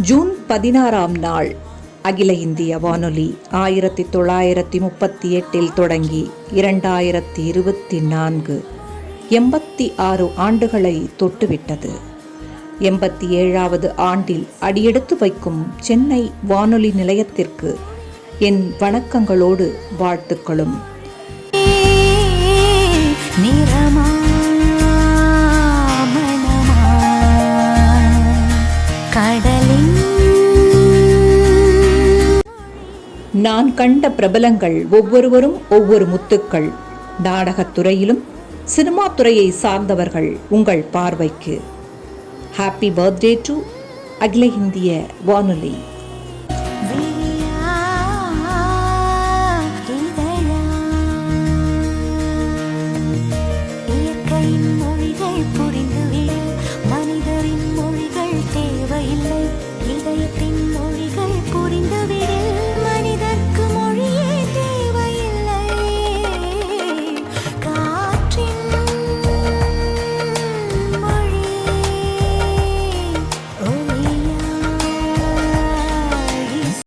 June பதினாறாம் நாள். அகில இந்திய வானொலி ஆயிரத்தி தொள்ளாயிரத்தி முப்பத்தி எட்டில் தொடங்கி இரண்டாயிரத்தி இருபத்தி நான்கு எண்பத்தி ஆறு ஆண்டுகளை தொட்டுவிட்டது. எண்பத்தி ஏழாவது ஆண்டில் அடியெடுத்து வைக்கும் சென்னை வானொலி நிலையத்திற்கு என் வணக்கங்களோடு வாழ்த்துக்களும். நிறமா கடை நான் கண்ட பிரபலங்கள் ஒவ்வொருவரும் ஒவ்வொரு முத்துக்கள். நாடகத்துறையிலும் சினிமா துறையை சார்ந்தவர்கள் உங்கள் பார்வைக்கு. ஹாப்பி பர்த்டே டு அகில இந்திய வானொலி. மொழிகள்